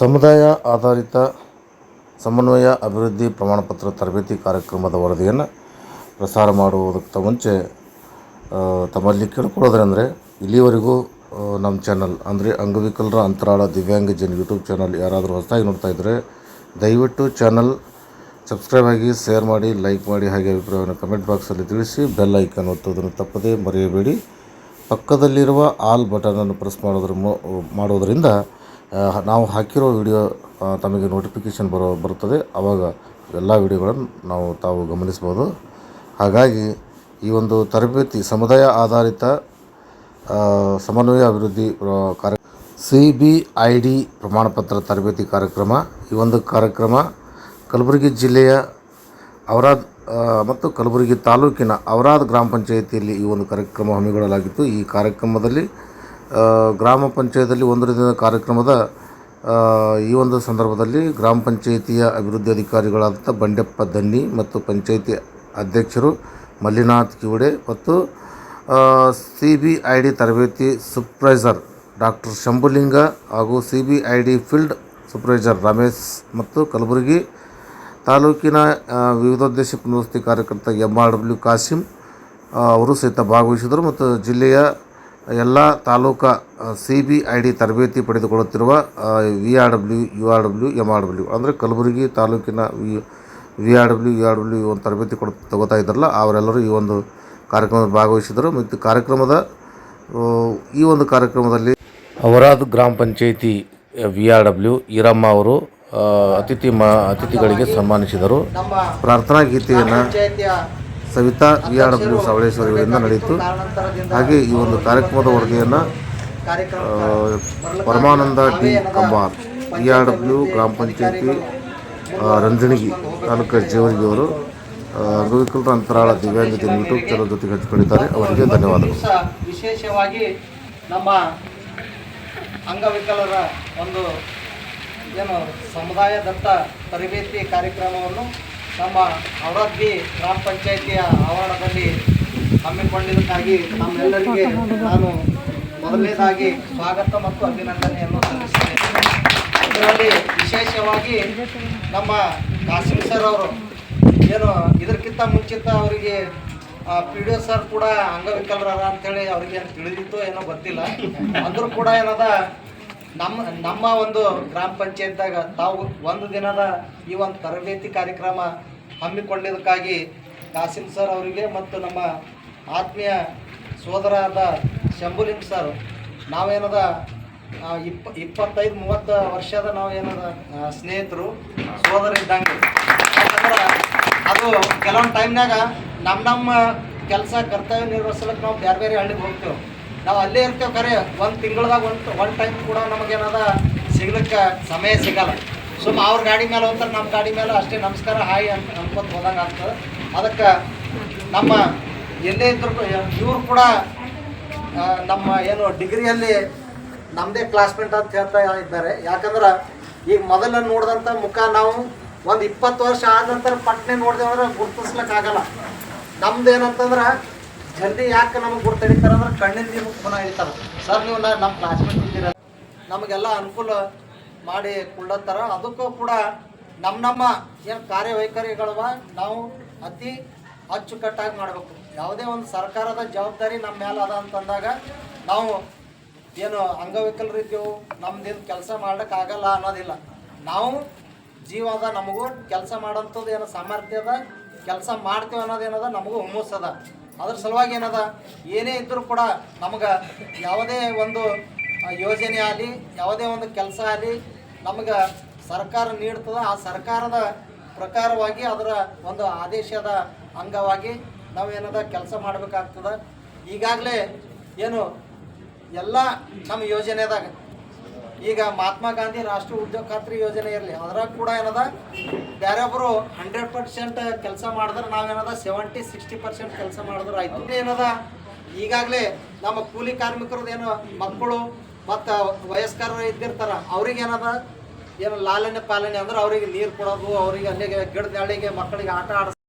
ಸಮುದಾಯ ಆಧಾರಿತ ಸಮನ್ವಯ ಅಭಿವೃದ್ಧಿ ಪ್ರಮಾಣಪತ್ರ ತರಬೇತಿ ಕಾರ್ಯಕ್ರಮದ ವರದಿಯನ್ನು ಪ್ರಸಾರ ಮಾಡುವುದಕ್ಕಿಂತ ಮುಂಚೆ ತಮ್ಮಲ್ಲಿ ಕೇಳ್ಕೊಳ್ಳೋದೇನೆಂದರೆ ಇಲ್ಲಿವರೆಗೂ ನಮ್ಮ ಚಾನಲ್ ಅಂದರೆ ಅಂಗವಿಕಲರ ಅಂತರಾಳ ದಿವ್ಯಾಂಗ ಜನ ಯೂಟ್ಯೂಬ್ ಚಾನಲ್ ಯಾರಾದರೂ ಹೊಸದಾಗಿ ನೋಡ್ತಾ ಇದ್ದರೆ ದಯವಿಟ್ಟು ಚಾನಲ್ ಸಬ್ಸ್ಕ್ರೈಬ್ ಆಗಿ ಶೇರ್ ಮಾಡಿ ಲೈಕ್ ಮಾಡಿ ಹಾಗೆ ಅಭಿಪ್ರಾಯವನ್ನು ಕಮೆಂಟ್ ಬಾಕ್ಸಲ್ಲಿ ತಿಳಿಸಿ ಬೆಲ್ ಐಕನ್ ಒತ್ತೋದನ್ನು ತಪ್ಪದೇ ಮರೆಯಬೇಡಿ. ಪಕ್ಕದಲ್ಲಿರುವ ಆಲ್ ಬಟನನ್ನು ಪ್ರೆಸ್ ಮಾಡೋದ್ರ ಮಾಡೋದರಿಂದ ನಾವು ಹಾಕಿರೋ ವಿಡಿಯೋ ತಮಗೆ ನೋಟಿಫಿಕೇಷನ್ ಬರೋ, ಬರುತ್ತದೆ. ಆವಾಗ ಎಲ್ಲ ವಿಡಿಯೋಗಳನ್ನು ನಾವು ತಾವು ಗಮನಿಸ್ಬೋದು ಹಾಗಾಗಿ ಈ ಒಂದು ತರಬೇತಿ ಸಮುದಾಯ ಆಧಾರಿತ ಸಮನ್ವಯ ಅಭಿವೃದ್ಧಿ ಕಾರ್ಯ ಸಿ ಬಿ ಐ ಡಿ ಪ್ರಮಾಣಪತ್ರ ತರಬೇತಿ ಕಾರ್ಯಕ್ರಮ. ಈ ಒಂದು ಕಾರ್ಯಕ್ರಮ ಕಲಬುರಗಿ ಜಿಲ್ಲೆಯ ಔರಾದ್ ಮತ್ತು ಕಲಬುರಗಿ ತಾಲೂಕಿನ ಔರಾದ್ ಗ್ರಾಮ ಪಂಚಾಯಿತಿಯಲ್ಲಿ ಈ ಒಂದು ಕಾರ್ಯಕ್ರಮ ಹಮ್ಮಿಕೊಳ್ಳಲಾಗಿತ್ತು. ಈ ಕಾರ್ಯಕ್ರಮದಲ್ಲಿ ಗ್ರಾಮ ಪಂಚಾಯತಿಯಲ್ಲಿ ಒಂದು ದಿನದ ಕಾರ್ಯಕ್ರಮದ ಈ ಒಂದು ಸಂದರ್ಭದಲ್ಲಿ ಗ್ರಾಮ ಪಂಚಾಯಿತಿಯ ಅಭಿವೃದ್ಧಿ ಅಧಿಕಾರಿಗಳಾದಂಥ ಬಂಡೆಪ್ಪ ದನ್ನಿ ಮತ್ತು ಪಂಚಾಯಿತಿ ಅಧ್ಯಕ್ಷರು ಮಲ್ಲಿನಾಥ್ ಕಿವಡೆ ಮತ್ತು ಸಿ ಬಿ ಐ ಡಿ ತರಬೇತಿ ಸೂಪ್ರೈಸರ್ ಡಾಕ್ಟರ್ ಶಂಭುಲಿಂಗ ಹಾಗೂ C B I D field supervisor Ramesh ಮತ್ತು ಕಲಬುರಗಿ ತಾಲೂಕಿನ ವಿವಿಧೋದ್ದೇಶ ಪುನರ್ವಸತಿ ಕಾರ್ಯಕರ್ತ ಎಂ ಆರ್ ಡಬ್ಲ್ಯೂ ಕಾಸಿಂ ಅವರು ಸಹಿತ ಭಾಗವಹಿಸಿದರು ಮತ್ತು ಜಿಲ್ಲೆಯ ಎಲ್ಲ taluka C B I D ತರಬೇತಿ ಪಡೆದುಕೊಳ್ಳುತ್ತಿರುವ V R W, U R W M R W. ಅಂದರೆ ಕಲಬುರಗಿ ತಾಲೂಕಿನ V V R W, U R W ಒಂದು ತರಬೇತಿ ಕೊಡ್, ತಗೋತಾ ಇದ್ದಾರಲ್ಲ, ಅವರೆಲ್ಲರೂ ಈ ಒಂದು ಕಾರ್ಯಕ್ರಮದಲ್ಲಿ ಭಾಗವಹಿಸಿದರು ಮತ್ತು ಕಾರ್ಯಕ್ರಮದ ಈ ಒಂದು ಕಾರ್ಯಕ್ರಮದಲ್ಲಿ ಅವರಾದ ಗ್ರಾಮ panchayat V R W, Eeramma ಅವರು ಅತಿಥಿ ಮ, ಅತಿಥಿಗಳಿಗೆ ಸನ್ಮಾನಿಸಿದರು. ಪ್ರಾರ್ಥನಾ ಗೀತೆಯನ್ನು ಸವಿತಾ ವಿ ಆರ್ ಡಬ್ಲ್ಯೂ ಸವಳೇಶ್ವರಿಗಳಿಂದ ನಡೆಯಿತು. ಹಾಗೆ ಈ ಒಂದು ಕಾರ್ಯಕ್ರಮದ ವರದಿಯನ್ನು Paramananda D Kambar V R W ಗ್ರಾಮ ಪಂಚಾಯತಿ ರಂಜಣಗಿ ತಾಲೂಕು ಜೇವರ್ಗಿ ಅವರು ಆ, ಅಂಗವಿಕಲರ ಅಂತರಾಳ ದಿವ್ಯಾಂಗತೆ ಯೂಟ್ಯೂಬ್ ಚಾನಲ್ ಜೊತೆಗೆ ಹಂಚಿಕೊಂಡಿದ್ದಾರೆ. ಅವರಿಗೆ ಧನ್ಯವಾದಗಳು. ವಿಶೇಷವಾಗಿ ನಮ್ಮ ಅಂಗವಿಕಲರ ಒಂದು ಏನು ಸಮುದಾಯದತ್ತ ತರಬೇತಿ ಕಾರ್ಯಕ್ರಮವನ್ನು ನಮ್ಮ ಔರದ್ಗಿ ಗ್ರಾಮ ಪಂಚಾಯಿತಿಯ ಆವರಣದಲ್ಲಿ ಹಮ್ಮಿಕೊಂಡಿದ್ದಕ್ಕಾಗಿ ನಮ್ಮೆಲ್ಲರಿಗೆ ನಾನು ಮೊದಲನೇದಾಗಿ ಸ್ವಾಗತ ಮತ್ತು ಅಭಿನಂದನೆಯನ್ನು ಸಲ್ಲಿಸುತ್ತೇನೆ ಇದರಲ್ಲಿ ವಿಶೇಷವಾಗಿ ನಮ್ಮ ಕಾಸಿಂ ಸರ್ ಅವರು ಏನು ಇದಕ್ಕಿಂತ ಮುಂಚಿತ ಅವರಿಗೆ ಪಿ ಡಿ ಒ ಸರ್ ಕೂಡ ಅಂಗವಿಕಲರ ಅಂತೇಳಿ ಅವ್ರಿಗೆ ಏನು ತಿಳಿದಿತ್ತು ಏನೋ ಗೊತ್ತಿಲ್ಲ. ಅಂದರೂ ಕೂಡ ಏನದ ನಮ್ಮ ನಮ್ಮ ಒಂದು ಗ್ರಾಮ ಪಂಚಾಯತ್ದಾಗ ತಾವು ಒಂದು ದಿನದ ಈ ಒಂದು ತರಬೇತಿ ಕಾರ್ಯಕ್ರಮ ಹಮ್ಮಿಕೊಂಡಿದ್ದಕ್ಕಾಗಿ ಕಾಸಿಂ ಸರ್ ಅವರಿಗೆ ಮತ್ತು ನಮ್ಮ ಆತ್ಮೀಯ ಸೋದರಾದ ಶಂಭುಲಿಂಗ್ ಸರ್, ನಾವೇನದ ಇಪ್ಪ, ಇಪ್ಪತ್ತೈದು, ಮೂವತ್ತು ವರ್ಷದ ನಾವು ಏನದ ಸ್ನೇಹಿತರು, ಸೋದರ ಇದ್ದಂಗೆ. ಯಾಕಂದ್ರೆ ಅದು ಕೆಲವೊಂದು ಟೈಮ್ನಾಗ ನಮ್ಮ ನಮ್ಮ ಕೆಲಸ ಕರ್ತವ್ಯ ನಿರ್ವಹಿಸ್ಲಿಕ್ಕೆ ನಾವು ಬೇರೆ ಬೇರೆ ಹಳ್ಳಿಗೆ ಹೋಗ್ತೇವೆ. ನಾವು ಅಲ್ಲೇ ಇರ್ತೇವೆ ಖರೆ ಒಂದು ತಿಂಗಳದಾಗ ಒಂದು ಒನ್ ಟೈಮ್ ಕೂಡ ನಮಗೇನದ ಸಿಗ್ಲಿಕ್ಕೆ ಸಮಯ ಸಿಗಲ್ಲ. ಸುಮ್ಮ ಅವ್ರ ಗಾಡಿ ಮೇಲೆ ಹೋಗ್ತಾರೆ ನಮ್ಮ ಗಾಡಿ ಮೇಲೆ ಅಷ್ಟೇ ನಮಸ್ಕಾರ, ಹಾಯ್ ಅಂತ ಅನ್ಕೊಂತ ಹೋದಂಗೆ ಆಗ್ತದೆ. ಅದಕ್ಕೆ ನಮ್ಮ ಎಲ್ಲೇ ಇದ್ರು ಇವರು ಕೂಡ ನಮ್ಮ ಏನು ಡಿಗ್ರಿಯಲ್ಲಿ ನಮ್ಮದೇ ಕ್ಲಾಸ್ಮೇಟ್ ಅಂತ ಹೇಳ್ತಾ ಇದ್ದಾರೆ. ಯಾಕಂದ್ರೆ ಈಗ ಮೊದಲ ನೋಡಿದಂಥ ಮುಖ ನಾವು ಒಂದು ಇಪ್ಪತ್ತು ವರ್ಷ ಆದ ನಂತರ ಪಟ್ನೆ ನೋಡಿದೆ ಅಂದ್ರೆ ಗುರ್ತಿಸ್ಲಿಕ್ಕಾಗಲ್ಲ ನಮ್ದು ಏನಂತಂದ್ರೆ ಜಲ್ದಿ ಯಾಕೆ ನಮಗೆ ಗುರ್ತು ಹಿಡಿತಾರೆ ಅಂದ್ರೆ ಕಣ್ಣಿನ ನಿಮಗೆ ಪುನಃ ಹಿಡಿತಾರೆ. ಸರ್, ನೀವು ನಮ್ಮ ಕ್ಲಾಸ್ಮೇಟ್ ಇದ್ದೀರ. ನಮಗೆಲ್ಲ ಅನುಕೂಲ ಮಾಡಿ ಕೊಳ್ಳತ್ತಾರ. ಅದಕ್ಕೂ ಕೂಡ ನಮ್ಮ ನಮ್ಮ ಏನು ಕಾರ್ಯವೈಖರಿಗಳವ, ನಾವು ಅತಿ ಅಚ್ಚುಕಟ್ಟಾಗಿ ಮಾಡಬೇಕು. ಯಾವುದೇ ಒಂದು ಸರ್ಕಾರದ ಜವಾಬ್ದಾರಿ ನಮ್ಮ ಮೇಲೆ ಅದ ಅಂತಂದಾಗ ನಾವು ಏನು ಅಂಗವಿಕಲರಿದ್ದೆವು ನಮ್ದೇನು ಕೆಲಸ ಆಗಲ್ಲ ಅನ್ನೋದಿಲ್ಲ. ನಾವು ಜೀವ ಅದ, ನಮಗೂ ಕೆಲಸ ಮಾಡೋಂಥದ್ದು ಏನೋ ಸಾಮರ್ಥ್ಯ ಅದ, ಕೆಲಸ ಮಾಡ್ತೇವೆ ಅನ್ನೋದೇನದ ನಮಗೂ ಹುಮ್ಮಸ್ ಅದ. ಅದ್ರ ಸಲುವಾಗಿ ಏನದ? ಏನೇ ಇದ್ದರೂ ಕೂಡ ನಮಗೆ ಯಾವುದೇ ಒಂದು ಯೋಜನೆ ಆಗಲಿ, ಯಾವುದೇ ಒಂದು ಕೆಲಸ ಆಗಲಿ, ನಮಗೆ ಸರ್ಕಾರ ನೀಡ್ತದ. ಆ ಸರ್ಕಾರದ ಪ್ರಕಾರವಾಗಿ ಅದರ ಒಂದು ಆದೇಶದ ಅಂಗವಾಗಿ ನಾವೇನದ ಕೆಲಸ ಮಾಡಬೇಕಾಗ್ತದ. ಈಗಾಗಲೇ ಏನು, ಎಲ್ಲ ನಮ್ಮ ಯೋಜನೆದಾಗ ಈಗ ಮಹಾತ್ಮ ಗಾಂಧಿ ರಾಷ್ಟ್ರೀಯ ಉದ್ಯೋಗ ಖಾತ್ರಿ ಯೋಜನೆ ಇರಲಿ, ಅದ್ರಾಗ ಕೂಡ ಏನದ? ಬೇರೊಬ್ಬರು ಹಂಡ್ರೆಡ್ ಪರ್ಸೆಂಟ್ ಕೆಲಸ ಮಾಡಿದ್ರೆ ನಾವೇನದ ಸೆವೆಂಟಿ ಸಿಕ್ಸ್ಟಿ ಪರ್ಸೆಂಟ್ ಕೆಲಸ ಮಾಡಿದ್ರೆ ಆಯ್ತು. ಏನದ? ಈಗಾಗಲೇ ನಮ್ಮ ಕೂಲಿ ಕಾರ್ಮಿಕರದ್ದು ಏನು ಮಕ್ಕಳು ಮತ್ತು ವಯಸ್ಕರು ಇದ್ದಿರ್ತಾರ, ಅವ್ರಿಗೆ ಏನದ? ಏನು ಲಾಲನೆ ಪಾಲನೆ ಅಂದ್ರೆ ಅವ್ರಿಗೆ ನೀರು ಕೊಡೋದು, ಅವರಿಗೆ ಅಲ್ಲಿಗೆ ಗಿಡದ ಮಕ್ಕಳಿಗೆ ಆಟ ಆಡಿಸ್